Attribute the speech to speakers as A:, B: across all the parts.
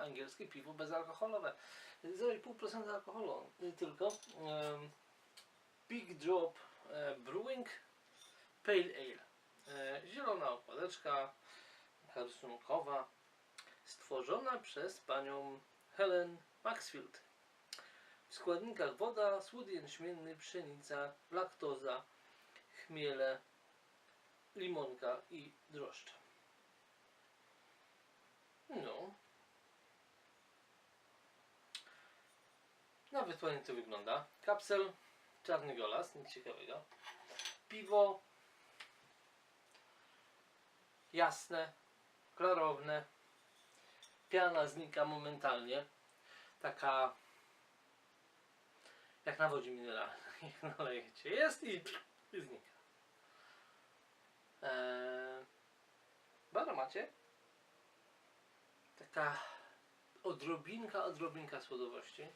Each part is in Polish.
A: angielskie piwo bezalkoholowe. 0,5% alkoholu y, tylko. Em, Big Drop e, Brewing Pale Ale. E, Zielona okładeczka, rysunkowa, stworzona przez panią Helen Maxfield. W składnikach woda, słód jęczmienny, pszenica, laktoza, chmiele, limonka i drożdże. No. Nawet ładnie to wygląda. Kapsel, czarny golas, nic ciekawego. Piwo jasne, klarowne. Piana znika momentalnie. Taka jak na wodzie mineralnej. Jak nalejecie jest i, i znika. Eee, w aromacie taka odrobinka, odrobinka słodowości.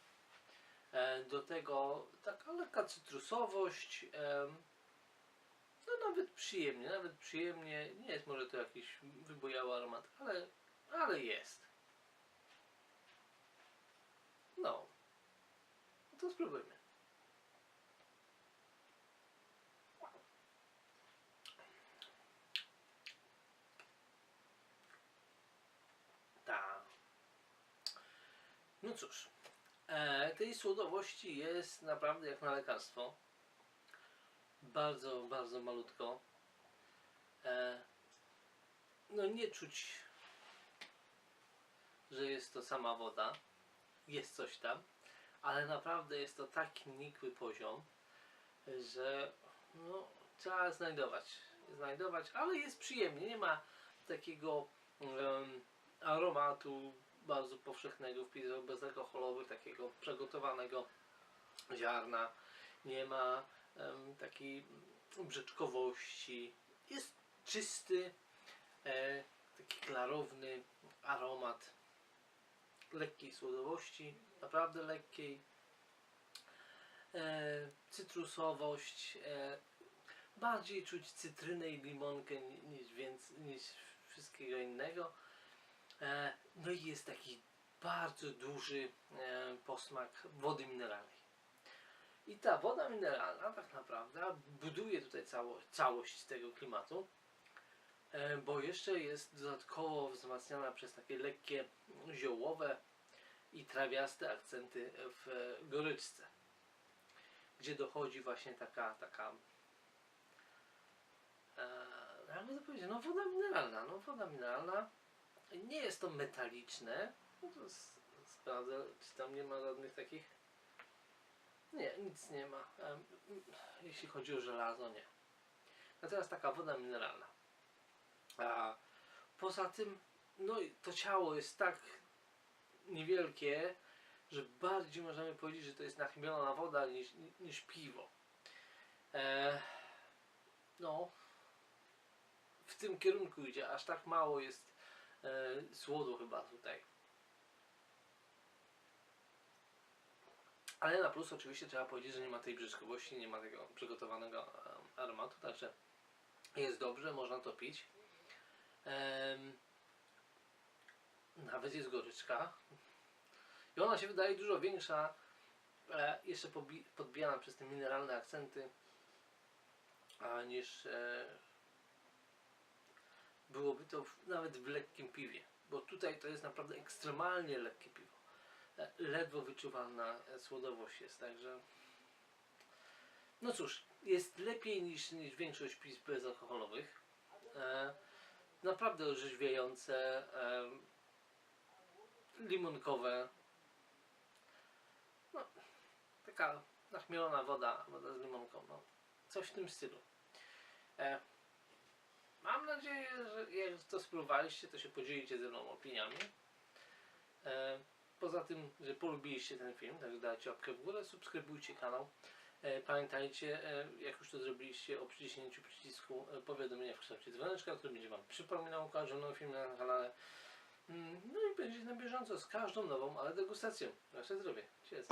A: E, do tego taka lekka cytrusowość. em, no nawet przyjemnie, nawet przyjemnie. Nie jest może to jakiś wybojały aromat, ale, ale jest. No. No to spróbujmy. Tak. No cóż, e, tej słodowości jest naprawdę jak na lekarstwo. Bardzo, bardzo malutko. E, no nie czuć, że jest to sama woda. Jest coś tam, ale naprawdę jest to taki nikły poziom, że no, trzeba znajdować. Znajdować, ale jest przyjemnie. Nie ma takiego em, aromatu bardzo powszechnego w piwach bezalkoholowych, takiego przygotowanego ziarna. Nie ma em, takiej brzeczkowości. Jest czysty, e, taki klarowny aromat lekkiej słodowości, naprawdę lekkiej. E, cytrusowość, e, bardziej czuć cytrynę i limonkę ni- niż, więc, niż wszystkiego innego. E, no i jest taki bardzo duży e, posmak wody mineralnej. I ta woda mineralna tak naprawdę buduje tutaj cało, całość tego klimatu, e, bo jeszcze jest dodatkowo wzmacniana przez takie lekkie ziołowe i trawiaste akcenty w goryczce, gdzie dochodzi właśnie taka, taka e, jakby to powiedzieć, no woda mineralna, no woda mineralna, nie jest to metaliczne, no to sprawdzę, czy tam nie ma żadnych takich, nie, nic nie ma, jeśli chodzi o żelazo, nie. Natomiast taka woda mineralna. A poza tym, no to ciało jest tak niewielkie, że bardziej możemy powiedzieć, że to jest nachmielona woda niż, niż piwo. E, no, w tym kierunku idzie, aż tak mało jest słodu chyba tutaj. Ale na plus oczywiście trzeba powiedzieć, że nie ma tej brzydkowości, nie ma tego przygotowanego e, aromatu, także jest dobrze, można to pić. Nawet jest goryczka. I ona się wydaje dużo większa, e, jeszcze podbijana przez te mineralne akcenty, niż e, byłoby to nawet w lekkim piwie. Bo tutaj to jest naprawdę ekstremalnie lekkie piwo. E, ledwo wyczuwalna e, słodowość jest, także no cóż, jest lepiej niż, niż większość piw bezalkoholowych. E, naprawdę orzeźwiające, e, limonkowe. No, taka nachmielona woda, woda z limonką, no. Coś w tym stylu. E, mam nadzieję, że jak to spróbowaliście, to się podzielicie ze mną opiniami. E, poza tym, że polubiliście ten film, także dajcie łapkę w górę, subskrybujcie kanał. E, Pamiętajcie, e, jak już to zrobiliście, o przyciśnięciu przycisku powiadomienia w kształcie dzwoneczka, który będzie Wam przypominał o każdym nowym filmie na kanale. Mm, No i będzie na bieżąco z każdą nową, ale degustacją. Wasze zdrowie. Cheers.